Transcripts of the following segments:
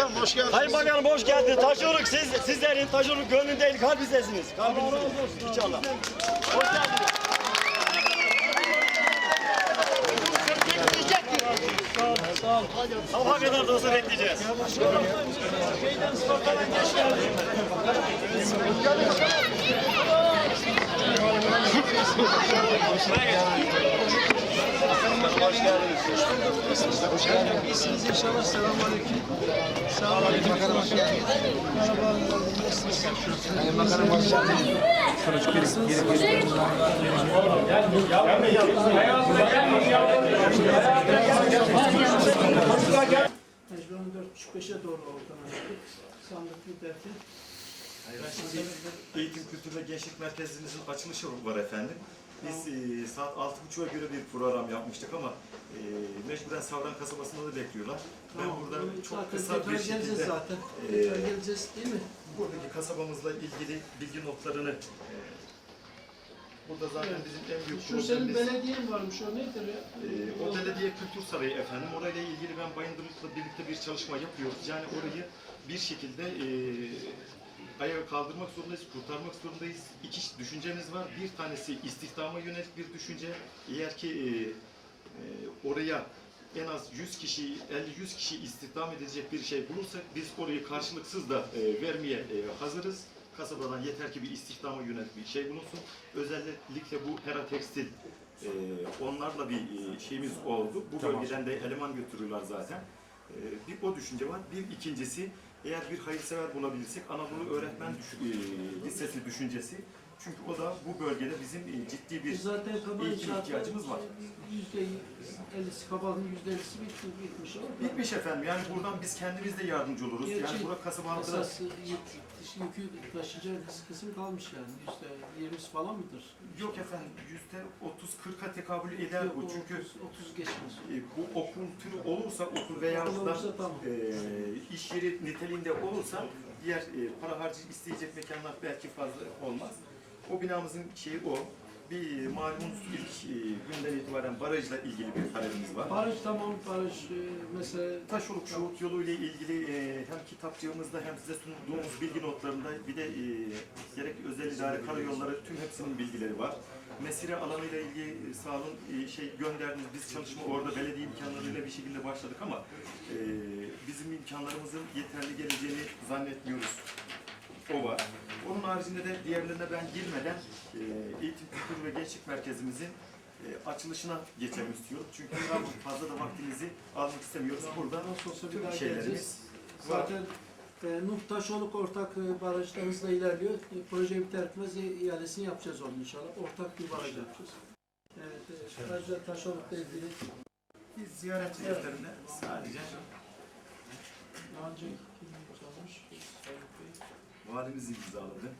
Sayın Bakanım hoş geldiniz. Sayın Bakanım hoş geldiniz. Taşoruk siz, sizlerin Taşoruk gönlünde değil kalbinizdesiniz. Kalbinizde. İnşallah. Hoş geldiniz. Sabaha kadar da olsa bekleyeceğiz. İyisiniz inşallah. Selamun aleyküm. Sağ olun. Bakanım hoş geldiniz. Merhaba. Nasılsınız? Sayın Bakanım hoş geldiniz. Mecburen dört buçuk beşe doğru açtık. Sandık bir derdi. Eğitim Kültür ve Gençlik Merkezimizin açılışı var efendim. Biz e, saat 6.30'a göre bir program yapmıştık ama e, mecburen Savran kasabasında da bekliyorlar. Ben Tamam, burada bunu çok zaten kısa bir şekilde zaten. e, geleceğiz değil mi? buradaki kasabamızla ilgili bilgi notlarını e, burada zaten Evet. bizim en büyük Şu senin belediyen varmış o nedir ya? e, o belediye kültür sarayı efendim. Orayla ilgili ben Bayındırlık'la birlikte bir çalışma yapıyoruz. Yani orayı bir şekilde e, ayağa kaldırmak zorundayız, kurtarmak zorundayız. İki düşüncemiz var. Bir tanesi istihdama yönelik bir düşünce. Eğer ki e, e, oraya en az 100 kişi, 50-100 kişi istihdam edecek bir şey bulursak biz orayı karşılıksız da e, vermeye e, hazırız. Kasabadan yeter ki bir istihdama yönelik bir şey bulunsun. Özellikle bu Hera Tekstil e, onlarla bir e, şeyimiz oldu. Bu bölgeden de eleman götürüyorlar zaten. E, bir o düşünce var. Bir ikincisi eğer bir hayırsever bulabilirsek Anadolu Öğretmen düş- e, Lisesi düşüncesi. Çünkü o da bu bölgede bizim e, ciddi bir Zaten kaba ihtiyacımız var. Yüzde ellisi kabalın yüzde ellisi bitmiş, bitmiş ama. Bitmiş efendim. Yani buradan biz kendimiz de yardımcı oluruz. Gerçi yani burada kasaba halkı da yük, yükü taşıyacak kısım kalmış yani. Yüzde yirmisi falan mıdır? yok efendim. Yüzde 30-40'a tekabül eder Yok, bu. Çünkü 30, 30 geçmez. e, bu okul türü olursa okul veya Okul da olursa tamam. e, iş yeri niteliğinde olursa diğer e, para harcı isteyecek mekanlar belki fazla olmaz. O binamızın şeyi o. Bir malumunuz ilk e, günden itibaren barajla ilgili bir talebimiz var. Barış tamam, barış e, mesela Taşoluk Şuhut yolu ile ilgili e, hem kitapçığımızda hem size sunduğumuz bilgi notlarında bir de e, gerek özel idare karayolları tüm hepsinin bilgileri var. Mesire alanı ile ilgili e, sağ olun e, şey gönderdiniz. Biz çalışma orada belediye imkanlarıyla bir şekilde başladık ama e, bizim imkanlarımızın yeterli geleceğini zannetmiyoruz. O var. Onun haricinde de diğerlerine ben girmeden e, Eğitim Kültür ve Gençlik Merkezimizin e, açılışına geçelim istiyorum. Çünkü daha fazla da vaktinizi almak istemiyoruz. Burada nasıl olsa bir daha geleceğiz. var. Zaten e, Nuh Taşoluk ortak e, barajda hızla ilerliyor. E, proje biter bitmez i- iadesini yapacağız onu inşallah. Ortak bir baraj yapacağız. Evet, e, barajda Taşoluk'la ilgili Biz ziyaret defterinde sadece daha önce kim imzalamış? Sayın Bey. Valimiz imzaladı.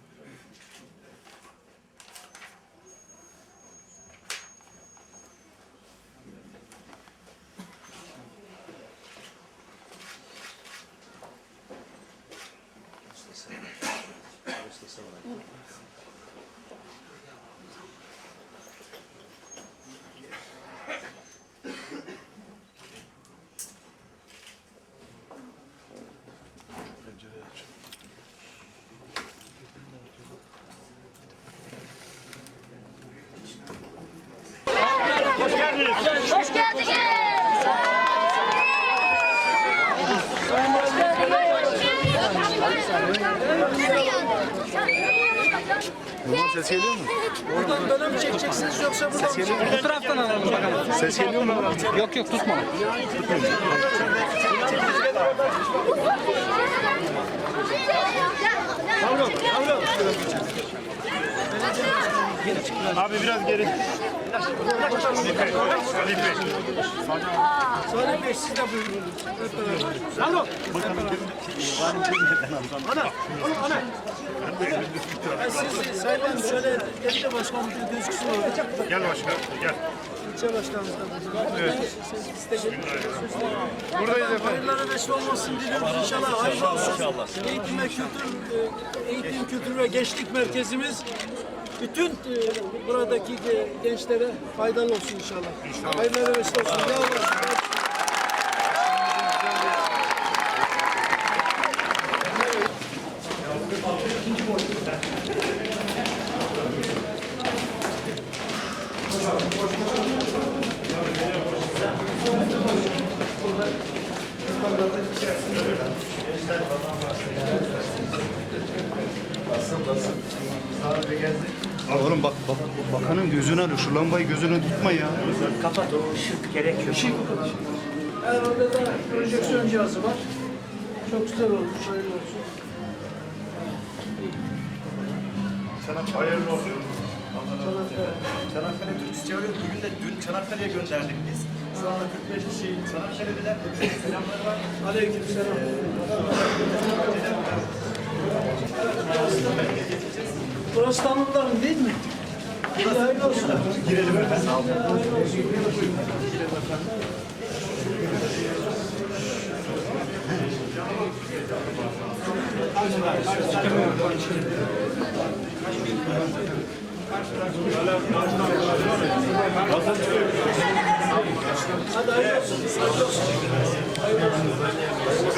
Hoş geldiniz. Ses geliyor mu? Buradan böyle mi çekeceksiniz yoksa buradan mı çekeceksiniz? Bu taraftan alalım bakalım. Ses geliyor mu? Yok yok tutma. Abi biraz geri. Salih Bey siz de buyurun. Hep beraber. Ben siz Sayın Hanım şöyle belediye başkanımız gözüksün orada. Gel başkanım gel. İlçe başkanımız da. Evet. Buradayız efendim. Hayırlara vesile olmasın diliyoruz inşallah. Hayırlı olsun. Eğitim ve kültür, e, eğitim, kültür ve gençlik merkezimiz bütün e, buradaki ge- gençlere faydalı olsun inşallah. İnşallah. Hayırlı olsun. Ya Allah. Gözüne tutma ya. Kapat o ışık gerek yok. Yani orada da projeksiyon cihazı var. Çok güzel olmuş. Hayırlı olsun. Hayırlı olsun. Çanakkale Türk İstiyoruz. Bugün de dün Çanakkale'ye gönderdik biz. Şu anda 45 kişi Çanakkale'deler. Selamları var. Aleyküm selam. Burası tanımların değil mi? Hayırlı olsun. Girelim efendim. Sağ olun. Hadi hayırlı olsun. Hayırlı olsun. Bakalım ne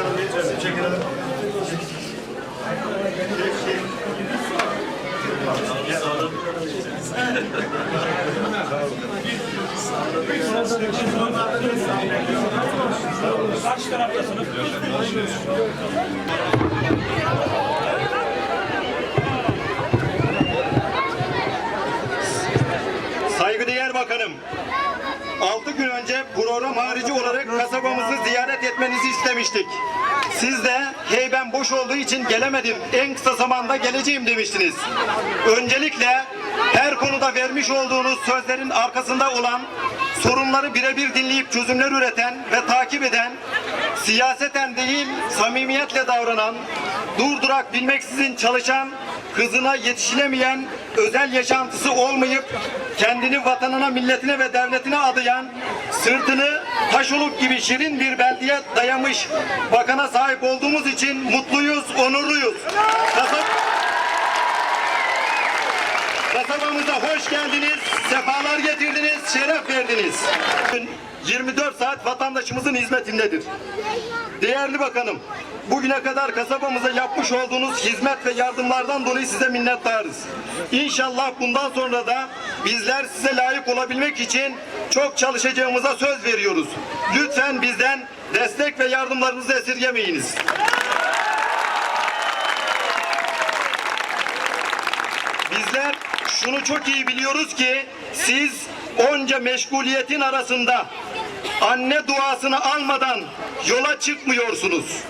Saygıdeğer Bakanım, 6 gün önce program harici olarak kasabamızı ziyaret etmenizi istemiştik. Siz de hey ben boş olduğu için gelemedim, en kısa zamanda geleceğim demiştiniz. Öncelikle her konuda vermiş olduğunuz sözlerin arkasında olan, sorunları birebir dinleyip çözümler üreten ve takip eden, siyaseten değil samimiyetle davranan, durdurak bilmeksizin çalışan, hızına yetişilemeyen, özel yaşantısı olmayıp kendini vatanına, milletine ve devletine adayan, sırtını taş oluk gibi şirin bir beldeye dayamış bakana sahip olduğumuz için mutluyuz, onurluyuz. Kasab Kasabamıza hoş geldiniz, sefalar getirdiniz, şeref verdiniz. 24 saat vatandaşımızın hizmetindedir. Değerli bakanım, bugüne kadar kasabamıza yapmış olduğunuz hizmet ve yardımlardan dolayı size minnettarız. İnşallah bundan sonra da bizler size layık olabilmek için çok çalışacağımıza söz veriyoruz. Lütfen bizden destek ve yardımlarınızı esirgemeyiniz. Bizler şunu çok iyi biliyoruz ki siz onca meşguliyetin arasında anne duasını almadan yola çıkmıyorsunuz.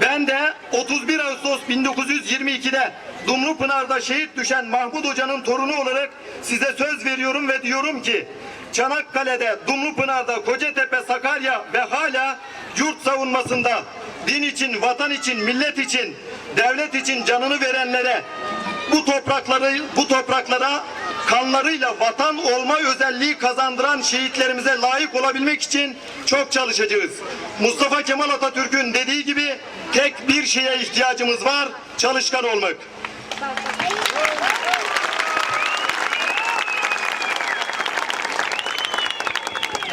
Ben de 31 Ağustos 1922'de Dumlupınar'da şehit düşen Mahmut Hoca'nın torunu olarak size söz veriyorum ve diyorum ki Çanakkale'de, Dumlupınar'da, Kocatepe, Sakarya ve hala yurt savunmasında din için, vatan için, millet için, devlet için canını verenlere bu toprakları bu topraklara kanlarıyla vatan olma özelliği kazandıran şehitlerimize layık olabilmek için çok çalışacağız. Mustafa Kemal Atatürk'ün dediği gibi tek bir şeye ihtiyacımız var, çalışkan olmak.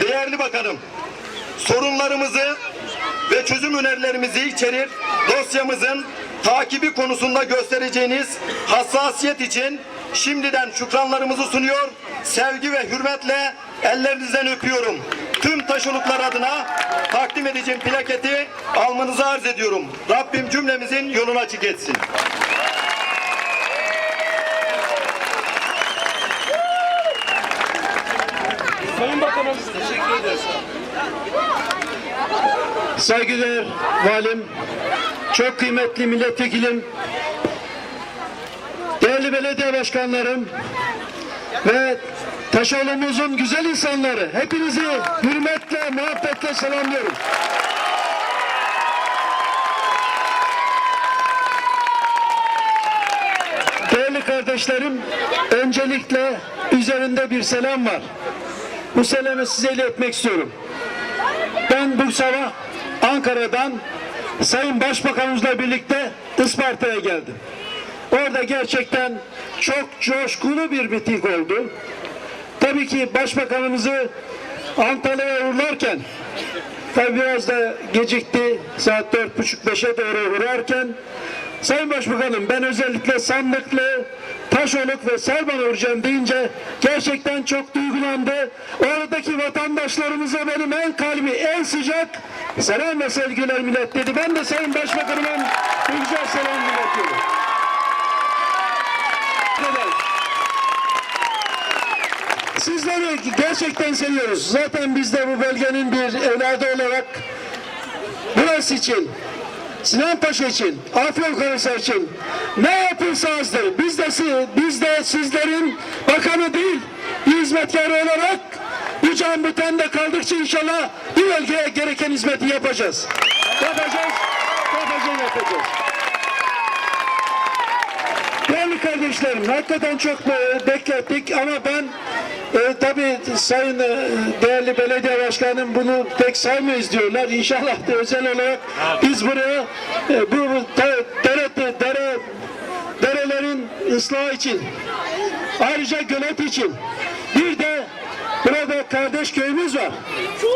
Değerli bakanım, sorunlarımızı ve çözüm önerilerimizi içerir dosyamızın takibi konusunda göstereceğiniz hassasiyet için şimdiden şükranlarımızı sunuyor, sevgi ve hürmetle ellerinizden öpüyorum. Tüm taşoluklar adına takdim edeceğim plaketi almanızı arz ediyorum. Rabbim cümlemizin yolunu açık etsin. Saygıdeğer valim, çok kıymetli milletvekilim, değerli belediye başkanlarım ve Taşoğlu'muzun güzel insanları, hepinizi hürmetle, muhabbetle selamlıyorum. Değerli kardeşlerim, öncelikle üzerinde bir selam var. Bu selamı size iletmek istiyorum. Ben bu sabah Ankara'dan Sayın Başbakanımızla birlikte Isparta'ya geldim. Orada gerçekten çok coşkulu bir miting oldu. Tabii ki başbakanımızı Antalya'ya uğurlarken tabii biraz da gecikti. Saat dört buçuk beşe doğru uğrarken Sayın Başbakanım ben özellikle Sandıklı, Taşoluk ve Selman uğrayacağım deyince gerçekten çok duygulandı. Oradaki vatandaşlarımıza benim en kalbi, en sıcak selam ve sevgiler millet dedi. Ben de Sayın Başbakanıma bu güzel selam iletiyorum. Evet. Sizleri gerçekten seviyoruz. Zaten biz de bu bölgenin bir evladı olarak burası için, Sinan Paşa için, Afyonkarahisar için ne yapılsa azdır. Biz de, biz de sizlerin bakanı değil, bir hizmetkarı olarak bu can bu tende kaldıkça inşallah bu bölgeye gereken hizmeti yapacağız. Yapacağız, yapacağız, yapacağız. Değerli kardeşlerim, hakikaten çok e, beklettik ama ben e, tabii Sayın e, değerli belediye başkanım bunu pek saymayız diyorlar. İnşallah da özel olarak biz buraya e, bu, bu de- dere, dere, derelerin ıslahı için, ayrıca gölet için, bir de burada kardeş köyümüz var.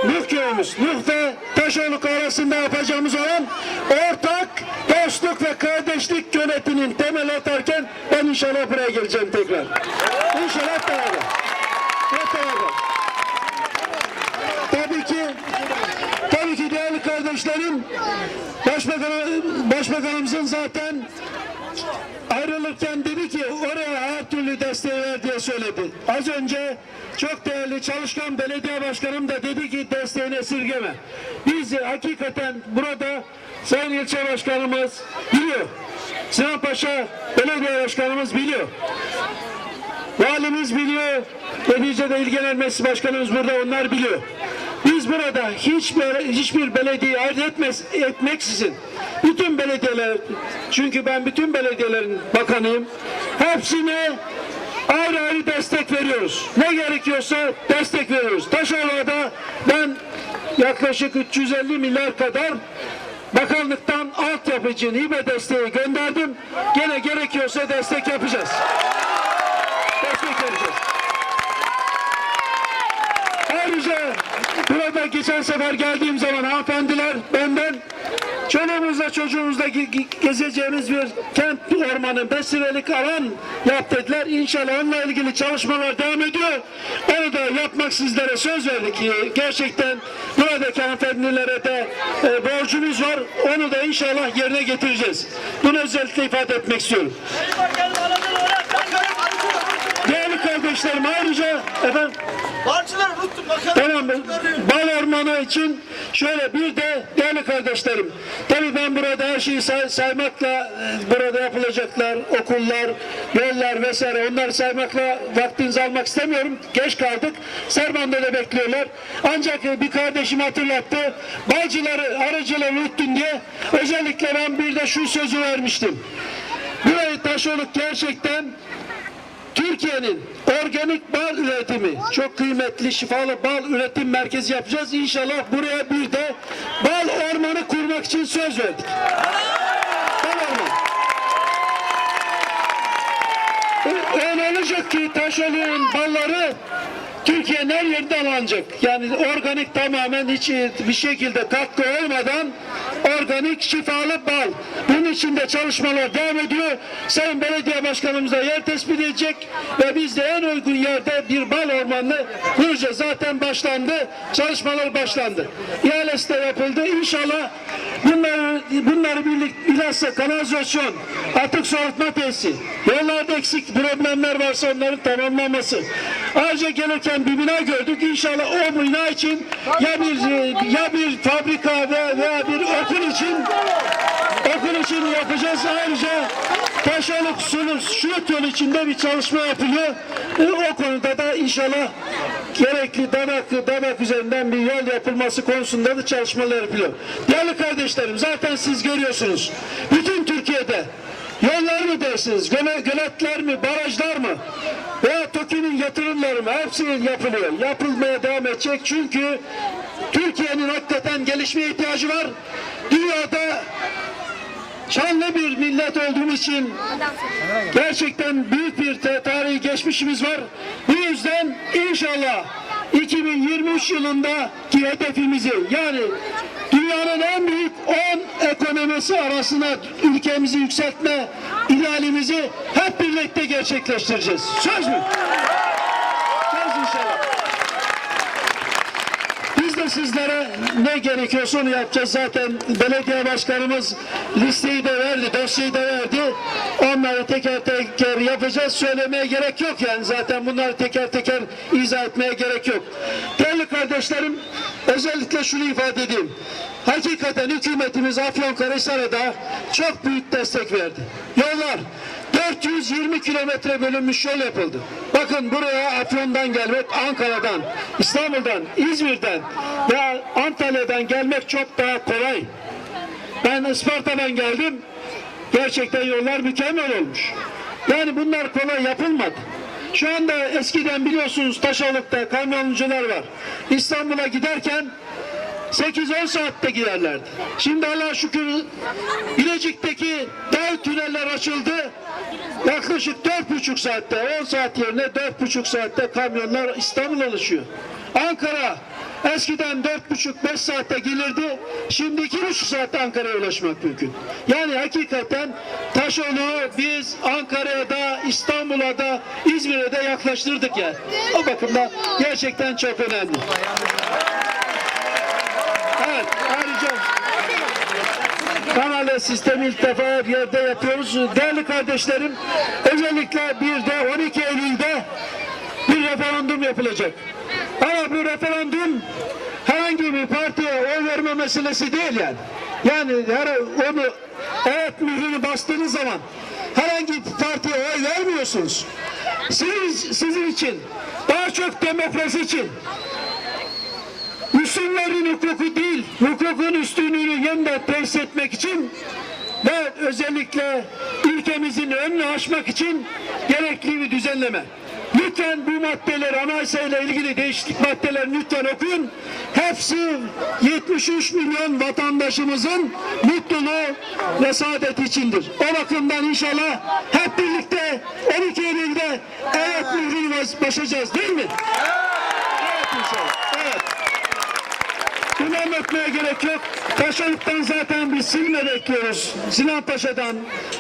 Nuh köyümüz. Nuh ve Taşoluk arasında yapacağımız olan ortak dostluk ve kardeşlik göletinin temel atarken ben inşallah buraya geleceğim tekrar. İnşallah beraber. Hep beraber. Tabii ki tabii ki değerli kardeşlerim Başbakan, Başbakanımızın zaten ayrılırken dedi ki oraya her türlü desteği ver diye söyledi. Az önce çok değerli çalışkan belediye başkanım da dedi ki desteğini esirgeme. Biz hakikaten burada Sayın ilçe başkanımız biliyor. Sinan Paşa belediye başkanımız biliyor. Valimiz biliyor. Neticede İl Genel Meclis Başkanımız burada onlar biliyor. Biz burada hiçbir, hiçbir belediye ayırt etmez, etmeksizin bütün belediyeler çünkü ben bütün belediyelerin bakanıyım. Hepsine ayrı ayrı destek veriyoruz. Ne gerekiyorsa destek veriyoruz. Taşova'da ben yaklaşık 350 milyar kadar bakanlıktan altyapı için hibe desteği gönderdim. Gene gerekiyorsa destek yapacağız. Destek vereceğiz. Ayrıca burada geçen sefer geldiğim zaman hanımefendiler benden çoluğumuzla çocuğumuzla ge- ge- gezeceğimiz bir kent ormanı besirelik alan yap. İnşallah onunla ilgili çalışmalar devam ediyor. Onu da yapmak sizlere söz verdik. Gerçekten buradaki hanımefendilere de e, borcumuz var. Onu da inşallah yerine getireceğiz. Bunu özellikle ifade etmek istiyorum. Değerli kardeşlerim ayrıca efendim. Tamam bal ormanı için şöyle bir de değerli kardeşlerim tabii ben burada her şeyi say- saymakla e, burada yapılacaklar okullar yollar vesaire onları saymakla vaktinizi almak istemiyorum. Geç kaldık. Servan'da da bekliyorlar. Ancak e, bir kardeşim hatırlattı. Balcıları aracıları unuttun diye özellikle ben bir de şu sözü vermiştim. Burayı Taşoluk gerçekten Türkiye'nin organik bal üretimi çok kıymetli şifalı bal üretim merkezi yapacağız. İnşallah buraya bir de bal ormanı kurmak için söz verdik. Öyle olacak ki Taşoluğun balları Türkiye'nin her yerinde alınacak. Yani organik tamamen hiç bir şekilde katkı olmadan organik şifalı bal. Bunun için de çalışmalar devam ediyor. Sayın Belediye Başkanımız da yer tespit edecek ve biz de en uygun yerde bir bal ormanını kuracağız. Zaten başlandı. Çalışmalar başlandı. İhalesi de yapıldı. İnşallah bunları, bunları birlik bilhassa kanalizasyon, atık soğutma tesisi, yollarda eksik problemler varsa onların tamamlanması. Ayrıca gelirken bir bina gördük. İnşallah o bina için ya bir ya bir fabrika ve veya bir okul için okul için yapacağız. Ayrıca Taşoluk sulu şut yolu içinde bir çalışma yapılıyor. E, o konuda da inşallah gerekli damak, damak üzerinden bir yol yapılması konusunda da çalışmalar yapılıyor. Değerli kardeşlerim zaten siz görüyorsunuz. Bütün Türkiye'de Yollar mı dersiniz, göle, göletler mi, barajlar mı? Veya TOKİ'nin yatırımları mı? Hepsi yapılıyor. Yapılmaya devam edecek çünkü Türkiye'nin hakikaten gelişmeye ihtiyacı var. Dünyada şanlı bir millet olduğumuz için gerçekten büyük bir tarihi geçmişimiz var. Bu yüzden inşallah 2023 yılındaki hedefimizi yani dünyanın en büyük 10 ekonomisi arasına ülkemizi yükseltme idealimizi hep birlikte gerçekleştireceğiz. Söz mü? Söz inşallah. De sizlere ne gerekiyorsa onu yapacağız. Zaten belediye başkanımız listeyi de verdi, dosyayı da verdi. Onları teker teker yapacağız. Söylemeye gerek yok yani. Zaten bunları teker teker izah etmeye gerek yok. Değerli kardeşlerim, özellikle şunu ifade edeyim. Hakikaten hükümetimiz Afyonkarahisar'a çok büyük destek verdi. Yollar 420 kilometre bölünmüş yol yapıldı. Bakın buraya Afyon'dan gelmek, Ankara'dan, İstanbul'dan, İzmir'den ve Antalya'dan gelmek çok daha kolay. Ben Isparta'dan geldim. Gerçekten yollar mükemmel olmuş. Yani bunlar kolay yapılmadı. Şu anda eskiden biliyorsunuz Taşoluk'ta kamyoncular var. İstanbul'a giderken 8-10 saatte giderlerdi. Şimdi Allah'a şükür Bilecik'teki dağ tüneller açıldı. Yaklaşık 4,5 saatte, 10 saat yerine 4,5 saatte kamyonlar İstanbul'a ulaşıyor. Ankara eskiden 4,5-5 saatte gelirdi. Şimdi 2,5 saatte Ankara'ya ulaşmak mümkün. Yani hakikaten Taşolu biz Ankara'ya da İstanbul'a da İzmir'e de yaklaştırdık yani. O bakımdan gerçekten çok önemli. Evet, ayrıca Kanal sistemi ilk defa bir yerde yapıyoruz. Değerli kardeşlerim, özellikle bir de 12 Eylül'de bir referandum yapılacak. Ama bu referandum herhangi bir partiye oy verme meselesi değil yani. Yani her onu evet mührünü bastığınız zaman herhangi bir partiye oy vermiyorsunuz. Siz, sizin için, daha çok demokrasi için, Müslümanların hukuku değil, hukukun üstünlüğünü yeniden tesis etmek için ve özellikle ülkemizin önünü açmak için gerekli bir düzenleme. Lütfen bu maddeleri anayasayla ilgili değişiklik maddelerini lütfen okuyun. Hepsi 73 milyon vatandaşımızın mutluluğu ve saadeti içindir. O bakımdan inşallah hep birlikte 12 Eylül'de evet mührünü basacağız değil mi? Evet inşallah. Evet. Bunu etmeye gerek yok. Taşoluk'tan zaten biz silme bekliyoruz. Sinan Paşa'dan,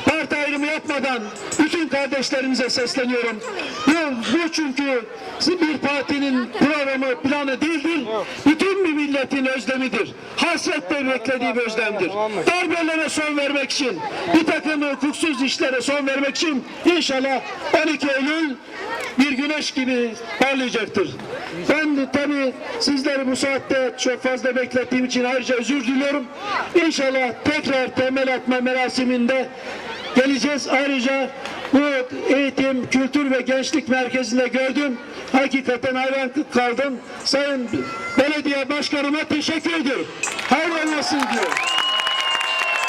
parti ayrımı yapmadan bütün kardeşlerimize sesleniyorum. Bu, bu çünkü bir partinin programı, planı değildir. Bütün bir milletin özlemidir. Hasretle beklediği bir özlemdir. Darbelere son vermek için, bir takım hukuksuz işlere son vermek için inşallah 12 Eylül bir güneş gibi parlayacaktır. Ben de tabii sizleri bu saatte çok fazla beklettiğim için ayrıca özür diliyorum. İnşallah tekrar temel atma merasiminde geleceğiz. Ayrıca bu eğitim, kültür ve gençlik merkezinde gördüm. Hakikaten hayran kaldım. Sayın Belediye Başkanıma teşekkür ediyorum. Hayır olmasın diyor.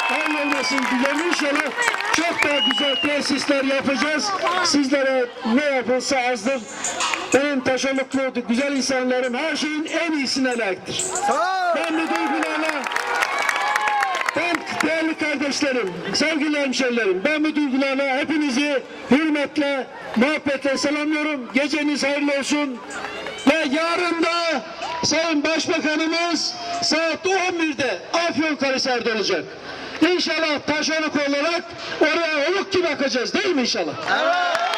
Dilerim inşallah çok daha güzel tesisler yapacağız. Sizlere ne yapılsa azdır. Benim taşoluklu güzel insanlarım her şeyin en iyisine layıktır. Ben bu duygularla ben değerli kardeşlerim, sevgili hemşerilerim, ben bu duygularla hepinizi hürmetle, muhabbetle selamlıyorum. Geceniz hayırlı olsun. Ve yarın da Sayın Başbakanımız saat 11'de Afyonkarahisar'da olacak. İnşallah taşoluk olarak oraya oluk gibi bakacağız değil mi inşallah? Evet.